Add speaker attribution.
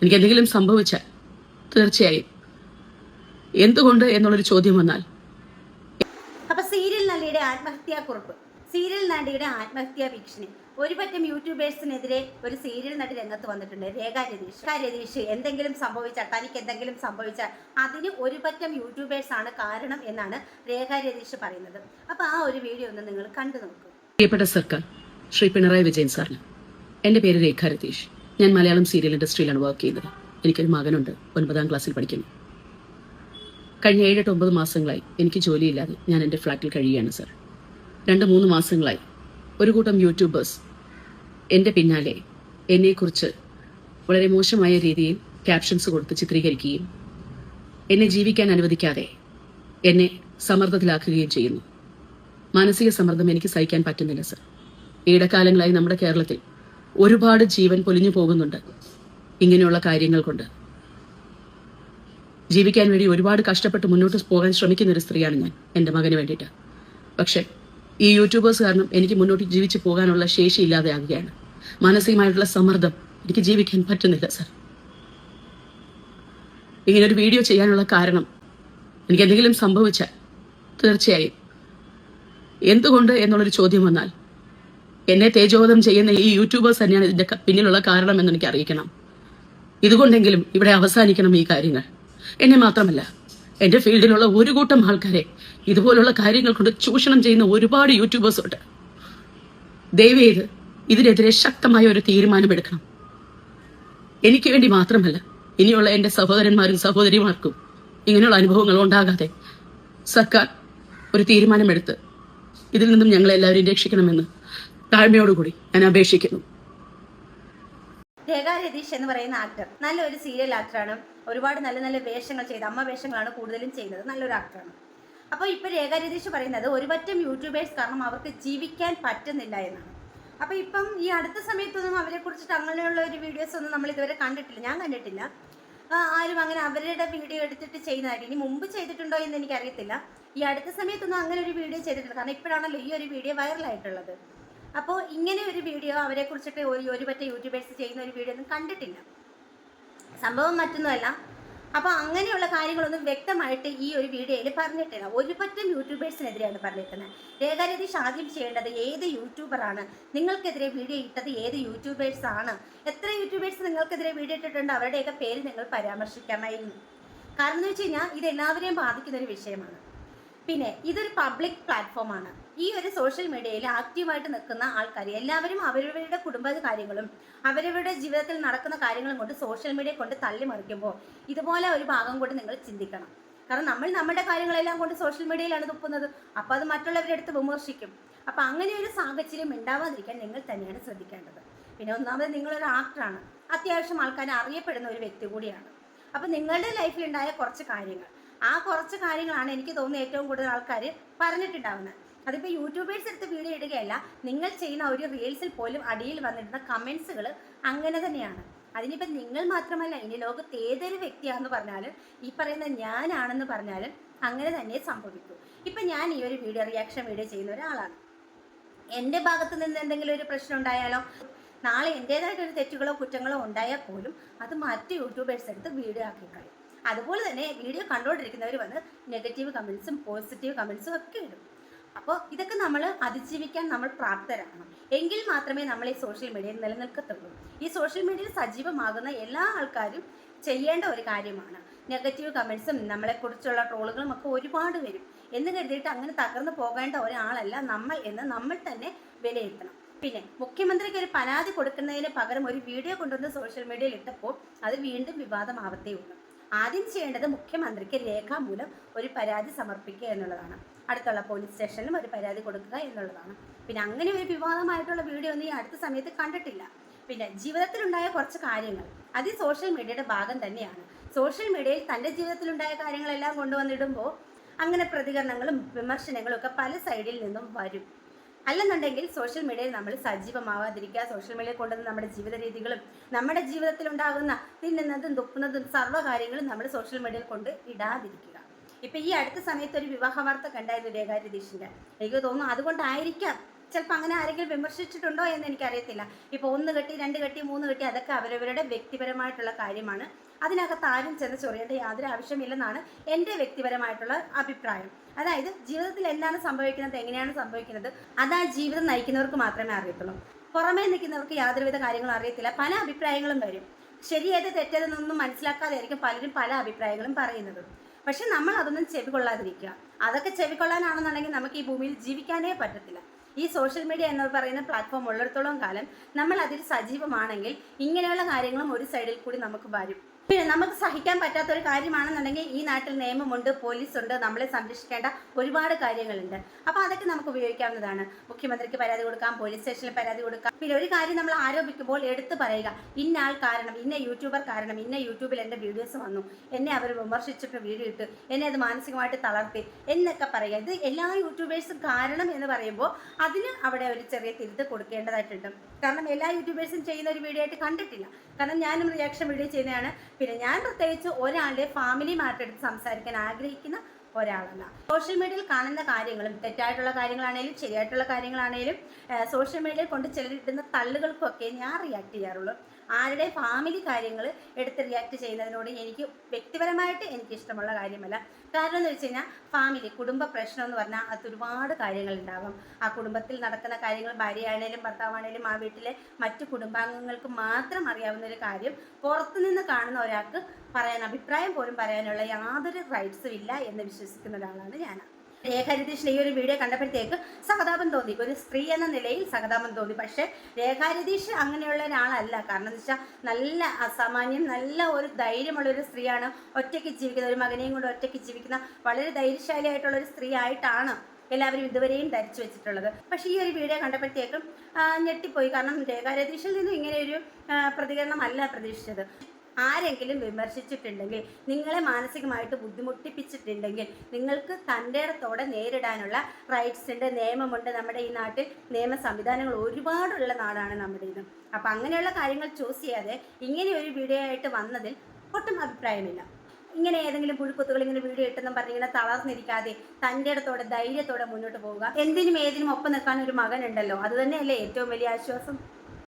Speaker 1: എനിക്ക് എന്തെങ്കിലും സംഭവിച്ചാൽ തീർച്ചയായും. എന്തുകൊണ്ട് എന്നുള്ളൊരു ചോദ്യം വന്നാൽ.
Speaker 2: അപ്പൊ സീരിയൽ നടിയുടെ ആത്മഹത്യാക്കുറിപ്പ് സീരിയൽ നടിയുടെ ആത്മഹത്യാ ഭീഷണി ഒരുപറ്റം യൂട്യൂബേഴ്സിനെതിരെ ഒരു സീരിയൽ നടി രംഗത്ത് വന്നിട്ടുണ്ട് രേഖ രതീഷ്. രതീഷ് എന്തെങ്കിലും സംഭവിച്ചാൽ തനിക്ക് എന്തെങ്കിലും സംഭവിച്ചാൽ അതിന് ഒരുപറ്റം യൂട്യൂബേഴ്സ് ആണ് കാരണം എന്നാണ് രേഖ രതീഷ് പറയുന്നത്. അപ്പൊ ആ ഒരു വീഡിയോ ഒന്ന് നിങ്ങൾ കണ്ടു നോക്കൂ.
Speaker 1: പ്രിയപ്പെട്ട സർക്കാർ ശ്രീ പിണറായി വിജയൻ സാറിന്. എന്റെ പേര് രേഖ രതീഷ്. ഞാൻ മലയാളം സീരിയൽ ഇൻഡസ്ട്രിയിലാണ് വർക്ക് ചെയ്യുന്നത്. എനിക്കൊരു മകനുണ്ട് ഒൻപതാം ക്ലാസ്സിൽ പഠിക്കുന്നു. കഴിഞ്ഞ ഏഴെട്ട് ഒമ്പത് മാസങ്ങളായി എനിക്ക് ജോലിയില്ലാതെ ഞാൻ എന്റെ ഫ്ലാറ്റിൽ കഴിയുകയാണ് സർ രണ്ട് മൂന്ന് മാസങ്ങളായി ഒരു കൂട്ടം യൂട്യൂബേഴ്സ് എന്റെ പിന്നാലെ എന്നെക്കുറിച്ച് വളരെ മോശമായ രീതിയിൽ ക്യാപ്ഷൻസ് കൊടുത്ത് ചിത്രീകരിക്കുകയും എന്നെ ജീവിക്കാൻ അനുവദിക്കാതെ എന്നെ സമ്മർദ്ദത്തിലാക്കുകയും ചെയ്യുന്നു. മാനസിക സമ്മർദ്ദം എനിക്ക് സഹിക്കാൻ പറ്റുന്നില്ല സർ ഈടക്കാലങ്ങളായി നമ്മുടെ കേരളത്തിൽ ഒരുപാട് ജീവൻ പൊലിഞ്ഞു പോകുന്നുണ്ട് ഇങ്ങനെയുള്ള കാര്യങ്ങൾ കൊണ്ട്. ജീവിക്കാൻ വേണ്ടി ഒരുപാട് കഷ്ടപ്പെട്ട് മുന്നോട്ട് പോകാൻ ശ്രമിക്കുന്ന ഒരു സ്ത്രീയാണ് ഞാൻ എന്റെ മകന് വേണ്ടിയിട്ട്. പക്ഷേ ഈ യൂട്യൂബേഴ്സ് കാരണം എനിക്ക് മുന്നോട്ട് ജീവിച്ചു പോകാനുള്ള ശേഷി ഇല്ലാതെയാകുകയാണ് മാനസികമായിട്ടുള്ള സമ്മർദ്ദം എനിക്ക് ജീവിക്കാൻ പറ്റുന്നില്ല സർ. ഇങ്ങനെ ഒരു വീഡിയോ ചെയ്യാനുള്ള കാരണം എനിക്ക് എന്തെങ്കിലും സംഭവിച്ചാൽ തീർച്ചയായും എന്തുകൊണ്ട് എന്നുള്ളൊരു ചോദ്യം വന്നാൽ എന്നെ തേജോവധം ചെയ്യുന്ന ഈ യൂട്യൂബേഴ്സ് തന്നെയാണ് ഇതിന്റെ പിന്നിലുള്ള കാരണം എന്ന് എനിക്ക് അറിയിക്കണം. ഇതുകൊണ്ടെങ്കിലും ഇവിടെ അവസാനിക്കണം ഈ കാര്യങ്ങൾ. എന്നെ മാത്രമല്ല എന്റെ ഫീൽഡിലുള്ള ഒരു കൂട്ടം ആൾക്കാരെ ഇതുപോലുള്ള കാര്യങ്ങൾ കൊണ്ട് ചൂഷണം ചെയ്യുന്ന ഒരുപാട് യൂട്യൂബേഴ്സ് ഉണ്ട്. ദയവേത് ഇതിനെതിരെ ശക്തമായ ഒരു തീരുമാനമെടുക്കണം. എനിക്ക് വേണ്ടി മാത്രമല്ല ഇനിയുള്ള എന്റെ സഹോദരന്മാരും സഹോദരിമാർക്കും ഇങ്ങനെയുള്ള അനുഭവങ്ങൾ ഉണ്ടാകാതെ സർക്കാർ ഒരു തീരുമാനമെടുത്ത് ഇതിൽ നിന്നും ഞങ്ങളെല്ലാവരെയും രക്ഷിക്കണമെന്ന് താഴ്മയോടുകൂടി. ഞാൻ അപേക്ഷിക്കുന്നു.
Speaker 2: രേഖ രതീഷ് എന്ന് പറയുന്ന ആക്ടർ നല്ലൊരു സീരിയൽ ആക്ടറാണ് ഒരുപാട് നല്ല നല്ല വേഷങ്ങൾ ചെയ്ത് അമ്മ വേഷങ്ങളാണ് കൂടുതലും ചെയ്യുന്നത്. നല്ലൊരു ആക്ടറാണ് അപ്പോൾ ഇപ്പോൾ രേഖ രതീഷ് പറയുന്നത് ഒരുപറ്റം യൂട്യൂബേഴ്സ് കാരണം അവർക്ക് ജീവിക്കാൻ പറ്റുന്നില്ല എന്നാണ്. അപ്പോൾ ഇപ്പം ഈ അടുത്ത സമയത്തൊന്നും അവരെ കുറിച്ചിട്ട് അങ്ങനെയുള്ള ഒരു വീഡിയോസ് ഒന്നും നമ്മൾ ഇതുവരെ കണ്ടിട്ടില്ല. ഞാൻ കണ്ടിട്ടില്ല. ആരും അങ്ങനെ അവരുടെ വീഡിയോ എടുത്തിട്ട് ചെയ്യുന്നതായിരിക്കും ഇനി മുമ്പ് ചെയ്തിട്ടുണ്ടോ എന്ന് എനിക്കറിയത്തില്ല. ഈ അടുത്ത സമയത്തൊന്നും അങ്ങനെ ഒരു വീഡിയോ ചെയ്തിട്ടില്ല. കാരണം ഇപ്പോഴാണല്ലോ ഈ ഒരു വീഡിയോ വൈറലായിട്ടുള്ളത് അപ്പോൾ ഇങ്ങനെ ഒരു വീഡിയോ അവരെ കുറിച്ചിട്ട് ഒരു ഒരു പറ്റ യൂട്യൂബേഴ്സ് ചെയ്യുന്ന ഒരു വീഡിയോ ഒന്നും കണ്ടിട്ടില്ല. സംഭവം മറ്റൊന്നുമല്ല. അപ്പോൾ അങ്ങനെയുള്ള കാര്യങ്ങളൊന്നും വ്യക്തമായിട്ട് ഈ ഒരു വീഡിയോയിൽ പറഞ്ഞിട്ടില്ല. ഒരുപറ്റം യൂട്യൂബേഴ്സിനെതിരെയാണ് പറഞ്ഞിരിക്കുന്നത്. രേഖാരതീഷ് ആദ്യം ചെയ്യേണ്ടത് ഏത് യൂട്യൂബറാണ് നിങ്ങൾക്കെതിരെ വീഡിയോ ഇട്ടത് ഏത് യൂട്യൂബേഴ്സ് ആണ്? എത്ര യൂട്യൂബേഴ്സ് നിങ്ങൾക്കെതിരെ വീഡിയോ ഇട്ടിട്ടുണ്ട്? അവരുടെയൊക്കെ പേര് നിങ്ങൾ പരാമർശിക്കാമായിരുന്നു കാരണം എന്ന് വെച്ച് കഴിഞ്ഞാൽ ഇത് എല്ലാവരെയും ബാധിക്കുന്ന ഒരു വിഷയമാണ്. പിന്നെ ഇതൊരു പബ്ലിക് പ്ലാറ്റ്ഫോമാണ് ഈ ഒരു സോഷ്യൽ മീഡിയയിൽ ആക്റ്റീവായിട്ട് നിൽക്കുന്ന ആൾക്കാർ എല്ലാവരും അവരവരുടെ കുടുംബ കാര്യങ്ങളും അവരവരുടെ ജീവിതത്തിൽ നടക്കുന്ന കാര്യങ്ങളും കൊണ്ട് സോഷ്യൽ മീഡിയ കൊണ്ട് തള്ളിമറിക്കുമ്പോൾ ഇതുപോലെ ഒരു ഭാഗം കൂടി നിങ്ങൾ ചിന്തിക്കണം. കാരണം നമ്മൾ നമ്മുടെ കാര്യങ്ങളെല്ലാം കൊണ്ട് സോഷ്യൽ മീഡിയയിലാണ് തുപ്പുന്നത്. അപ്പോൾ അത് മറ്റുള്ളവരുടെ അടുത്ത് വിമർശിക്കും. അപ്പോൾ അങ്ങനെ ഒരു സാഹചര്യം ഉണ്ടാവാതിരിക്കാൻ നിങ്ങൾ തന്നെയാണ് ശ്രദ്ധിക്കേണ്ടത്. പിന്നെ ഒന്നാമത് നിങ്ങളൊരു ആക്ടറാണ് അത്യാവശ്യം ആൾക്കാർ അറിയപ്പെടുന്ന ഒരു വ്യക്തി കൂടിയാണ്. അപ്പോൾ നിങ്ങളുടെ ലൈഫിൽ ഉണ്ടായ കുറച്ച് കാര്യങ്ങൾ. ആ കുറച്ച് കാര്യങ്ങളാണ് എനിക്ക് തോന്നുന്നത് ഏറ്റവും കൂടുതൽ ആൾക്കാർ പറഞ്ഞിട്ടുണ്ടാവുന്നത്. അതിപ്പോൾ യൂട്യൂബേഴ്സ് എടുത്ത് വീഡിയോ ഇടുകയല്ല നിങ്ങൾ ചെയ്യുന്ന ഒരു റീൽസിൽ പോലും അടിയിൽ വന്നിരുന്ന കമൻസുകൾ അങ്ങനെ തന്നെയാണ്. അതിനിപ്പോൾ നിങ്ങൾ മാത്രമല്ല ഇനി ലോകത്ത് ഏതൊരു വ്യക്തിയാണെന്ന് പറഞ്ഞാലും ഈ പറയുന്ന ഞാനാണെന്ന് പറഞ്ഞാലും അങ്ങനെ തന്നെ സംഭവിക്കും. ഇപ്പം ഞാൻ ഈ ഒരു വീഡിയോ റിയാക്ഷൻ വീഡിയോ ചെയ്യുന്ന ഒരാളാണ്. എന്റെ ഭാഗത്ത് നിന്ന് എന്തെങ്കിലും ഒരു പ്രശ്നം ഉണ്ടായാലോ നാളെ എന്റേതായിട്ടൊരു തെറ്റുകളോ കുറ്റങ്ങളോ ഉണ്ടായാൽ പോലും അത് മറ്റ് യൂട്യൂബേഴ്സ് എടുത്ത് വീഡിയോ ആക്കി കളയും. അതുപോലെ തന്നെ വീഡിയോ കണ്ടുകൊണ്ടിരിക്കുന്നവർ വന്ന് നെഗറ്റീവ് കമൻസും പോസിറ്റീവ് കമൻസും ഒക്കെ ഇടും. അപ്പോൾ ഇതൊക്കെ നമ്മൾ അതിജീവിക്കാൻ നമ്മൾ പ്രാപ്തരാകണം. എങ്കിൽ മാത്രമേ നമ്മൾ ഈ സോഷ്യൽ മീഡിയയിൽ നിലനിൽക്കത്തുള്ളൂ. ഈ സോഷ്യൽ മീഡിയയിൽ സജീവമാകുന്ന എല്ലാ ആൾക്കാരും ചെയ്യേണ്ട ഒരു കാര്യമാണ്. നെഗറ്റീവ് കമൻസും നമ്മളെക്കുറിച്ചുള്ള ട്രോളുകളും ഒക്കെ ഒരുപാട് വരും. എന്ന് കരുതിയിട്ട് അങ്ങനെ തകർന്നു പോകേണ്ട ഒരാളല്ല നമ്മൾ എന്ന് നമ്മൾ തന്നെ വിലയിരുത്തണം. പിന്നെ മുഖ്യമന്ത്രിക്ക് ഒരു പരാതി കൊടുക്കുന്നതിന് പകരം ഒരു വീഡിയോ കൊണ്ടുവന്ന് സോഷ്യൽ മീഡിയയിൽ ഇട്ടപ്പോൾ അത് വീണ്ടും വിവാദമാവത്തേ ഉള്ളൂ. ആദ്യം ചെയ്യേണ്ടത് മുഖ്യമന്ത്രിക്ക് രേഖാമൂലം ഒരു പരാതി സമർപ്പിക്കുക എന്നുള്ളതാണ്. അടുത്തുള്ള പോലീസ് സ്റ്റേഷനിലും ഒരു പരാതി കൊടുക്കുക എന്നുള്ളതാണ്. പിന്നെ അങ്ങനെ ഒരു വിവാദമായിട്ടുള്ള വീഡിയോ ഒന്നും ഈ അടുത്ത സമയത്ത് കണ്ടിട്ടില്ല. പിന്നെ ജീവിതത്തിലുണ്ടായ കുറച്ച് കാര്യങ്ങൾ. അത് സോഷ്യൽ മീഡിയയുടെ ഭാഗം തന്നെയാണ്. സോഷ്യൽ മീഡിയയിൽ തന്റെ ജീവിതത്തിലുണ്ടായ കാര്യങ്ങളെല്ലാം കൊണ്ടുവന്നിടുമ്പോൾ അങ്ങനെ പ്രതികരണങ്ങളും വിമർശനങ്ങളും ഒക്കെ പല സൈഡിൽ നിന്നും വരും. അല്ലെന്നുണ്ടെങ്കിൽ സോഷ്യൽ മീഡിയയിൽ നമ്മൾ സജീവമാവാതിരിക്കുക സോഷ്യൽ മീഡിയയിൽ കൊണ്ടുവന്ന നമ്മുടെ ജീവിത രീതികളും നമ്മുടെ ജീവിതത്തിൽ ഉണ്ടാകുന്ന തിന്നുന്നതും തുപ്പുന്നതും സർവ കാര്യങ്ങളും നമ്മൾ സോഷ്യൽ മീഡിയയിൽ കൊണ്ട് ഇടാതിരിക്കുക. ഇപ്പൊ ഈ അടുത്ത സമയത്ത് ഒരു വിവാഹ വാർത്ത കണ്ടായിരുന്നു രേഖാ രതീഷിന്റെ എനിക്ക് തോന്നുന്നു അതുകൊണ്ടായിരിക്കാം. ചിലപ്പോൾ അങ്ങനെ ആരെങ്കിലും വിമർശിച്ചിട്ടുണ്ടോ എന്ന് എനിക്കറിയത്തില്ല. ഇപ്പോൾ ഒന്ന് കെട്ടി രണ്ട് കെട്ടി മൂന്ന് കെട്ടി അതൊക്കെ അവരവരുടെ വ്യക്തിപരമായിട്ടുള്ള കാര്യമാണ്. അതിനകത്ത് ആരും ചെന്ന് ചൊറിയേണ്ട യാതൊരു ആവശ്യമില്ലെന്നാണ് എന്റെ വ്യക്തിപരമായിട്ടുള്ള അഭിപ്രായം. അതായത് ജീവിതത്തിൽ എന്താണ് സംഭവിക്കുന്നത് എങ്ങനെയാണ് സംഭവിക്കുന്നത് അതാ ജീവിതം നയിക്കുന്നവർക്ക് മാത്രമേ അറിയത്തുള്ളൂ. പുറമേ നിൽക്കുന്നവർക്ക് യാതൊരുവിധ കാര്യങ്ങളും അറിയത്തില്ല. പല അഭിപ്രായങ്ങളും വരും. ശരിയേത് തെറ്റേതെന്നൊന്നും മനസ്സിലാക്കാതെ ആയിരിക്കും പലരും പല അഭിപ്രായങ്ങളും പറയുന്നത്. പക്ഷെ നമ്മൾ അതൊന്നും ചെവികൊള്ളാതിരിക്കുക അതൊക്കെ ചെവിക്കൊള്ളാനാണെന്നുണ്ടെങ്കിൽ നമുക്ക് ഈ ഭൂമിയിൽ ജീവിക്കാനേ പറ്റത്തില്ല. ഈ സോഷ്യൽ മീഡിയ എന്ന് പറയുന്ന പ്ലാറ്റ്ഫോം ഉള്ളിടത്തോളം കാലം നമ്മൾ അതിൽ സജീവമാണെങ്കിൽ ഇങ്ങനെയുള്ള കാര്യങ്ങളും ഒരു സൈഡിൽ കൂടി നമുക്ക് വരും. പിന്നെ നമുക്ക് സഹിക്കാൻ പറ്റാത്ത ഒരു കാര്യമാണെന്നുണ്ടെങ്കിൽ ഈ നാട്ടിൽ നിയമമുണ്ട് പോലീസുണ്ട് നമ്മളെ സംരക്ഷിക്കേണ്ട ഒരുപാട് കാര്യങ്ങളുണ്ട്. അപ്പോൾ അതൊക്കെ നമുക്ക് ഉപയോഗിക്കാവുന്നതാണ്. മുഖ്യമന്ത്രിക്ക് പരാതി കൊടുക്കാം പോലീസ് സ്റ്റേഷനിൽ പരാതി കൊടുക്കാം. പിന്നെ ഒരു കാര്യം നമ്മൾ ആരോപിക്കുമ്പോൾ എടുത്തു പറയുക ഇന്ന ആൾ കാരണം ഇന്ന യൂട്യൂബർ കാരണം ഇന്ന യൂട്യൂബിൽ എന്റെ വീഡിയോസ് വന്നു എന്നെ അവർ വിമർശിച്ചിട്ട് വീഡിയോ ഇട്ടു എന്നെ അത് മാനസികമായിട്ട് തളർത്തി എന്നൊക്കെ പറയുക. ഇത് എല്ലാ യൂട്യൂബേഴ്സും കാരണം എന്ന് പറയുമ്പോൾ അതിന് അവിടെ ഒരു ചെറിയ തിരുത്ത് കൊടുക്കേണ്ടതായിട്ടുണ്ട്. കാരണം എല്ലാ യൂട്യൂബേഴ്സും ചെയ്യുന്ന ഒരു വീഡിയോ ആയിട്ട് കണ്ടിട്ടില്ല. കാരണം ഞാനും റിയാക്ഷൻ വീഡിയോ ചെയ്യുന്നതാണ്. പിന്നെ ഞാൻ പ്രത്യേകിച്ച് ഒരാളുടെ ഫാമിലി മാറ്റർ എടുത്ത് സംസാരിക്കാൻ ആഗ്രഹിക്കുന്ന ഒരാളല്ല. സോഷ്യൽ മീഡിയയിൽ കാണുന്ന കാര്യങ്ങളും തെറ്റായിട്ടുള്ള കാര്യങ്ങളാണേലും ശരിയായിട്ടുള്ള കാര്യങ്ങളാണേലും സോഷ്യൽ മീഡിയയിൽ കൊണ്ട് ചിലരിടുന്ന തള്ളുകൾക്കൊക്കെ ഞാൻ റിയാക്ട് ചെയ്യാറുള്ളൂ. ആരുടെ ഫാമിലി കാര്യങ്ങൾ എടുത്ത് റിയാക്ട് ചെയ്യുന്നതിനോട് എനിക്ക് വ്യക്തിപരമായിട്ട് എനിക്ക് ഇഷ്ടമുള്ള കാര്യമല്ല. കാരണം എന്ന് വെച്ച് കഴിഞ്ഞാൽ ഫാമിലി കുടുംബ പ്രശ്നം എന്ന് പറഞ്ഞാൽ അത് ഒരുപാട് കാര്യങ്ങളുണ്ടാകും ആ കുടുംബത്തിൽ നടക്കുന്ന കാര്യങ്ങൾ ഭാര്യയാണേലും ഭർത്താവാണേലും ആ വീട്ടിലെ മറ്റു കുടുംബാംഗങ്ങൾക്ക് മാത്രം അറിയാവുന്ന ഒരു കാര്യം പുറത്തുനിന്ന് കാണുന്ന ഒരാൾക്ക് പറയാൻ അഭിപ്രായം പോലും പറയാനുള്ള യാതൊരു റൈറ്റ്സും ഇല്ല എന്ന് വിശ്വസിക്കുന്ന ഒരാളാണ് ഞാൻ രേഖ രതീഷിന്റെ ഈ ഒരു വീഡിയോ കണ്ടപ്പോഴത്തേക്ക് സഹതാപം തോന്നി. ഒരു സ്ത്രീ എന്ന നിലയിൽ സഹതാപം തോന്നി. പക്ഷേ രേഖാരതീഷ് അങ്ങനെയുള്ള ഒരാളല്ല. കാരണം എന്ന് വെച്ചാൽ നല്ല അസാമാന്യം നല്ല ഒരു ധൈര്യമുള്ള ഒരു സ്ത്രീയാണ്. ഒറ്റയ്ക്ക് ജീവിക്കുന്ന ഒരു മകനെയും കൊണ്ട് ഒറ്റയ്ക്ക് ജീവിക്കുന്ന വളരെ ധൈര്യശാലിയായിട്ടുള്ള ഒരു സ്ത്രീ ആയിട്ടാണ് എല്ലാവരും ഇതുവരെയും ധരിച്ചു വെച്ചിട്ടുള്ളത്. പക്ഷേ ഈ ഒരു വീഡിയോ കണ്ടപ്പോഴത്തേക്കും ഞെട്ടിപ്പോയി. കാരണം രേഖാരതീഷിൽ നിന്നും ഇങ്ങനെ ഒരു പ്രതികരണമല്ല പ്രതീക്ഷിച്ചത്. ആരെങ്കിലും വിമർശിച്ചിട്ടുണ്ടെങ്കിൽ നിങ്ങളെ മാനസികമായിട്ട് ബുദ്ധിമുട്ടിപ്പിച്ചിട്ടുണ്ടെങ്കിൽ നിങ്ങൾക്ക് തന്റെ ഇടത്തോടെ നേരിടാനുള്ള റൈറ്റ്സ് ഉണ്ട് നിയമമുണ്ട് നമ്മുടെ ഈ നാട്ടിൽ. നിയമ സംവിധാനങ്ങൾ ഒരുപാടുള്ള നാടാണ് നമ്മുടെ ഇത്. അപ്പം അങ്ങനെയുള്ള കാര്യങ്ങൾ ചൂസ് ചെയ്യാതെ ഇങ്ങനെ ഒരു വീഡിയോ ആയിട്ട് വന്നതിൽ ഒട്ടും അഭിപ്രായമില്ല. ഇങ്ങനെ ഏതെങ്കിലും പുഴുക്കുത്തുകൾ ഇങ്ങനെ വീഡിയോ ഇട്ടെന്നും പറഞ്ഞ് ഇങ്ങനെ തളർന്നിരിക്കാതെ തന്റെ ഇടത്തോടെ ധൈര്യത്തോടെ മുന്നോട്ട് പോവുക. എന്തിനും ഏതിനും ഒപ്പം നിൽക്കാൻ ഒരു മകനുണ്ടല്ലോ അത് തന്നെയല്ലേ ഏറ്റവും വലിയ ആശ്വാസം.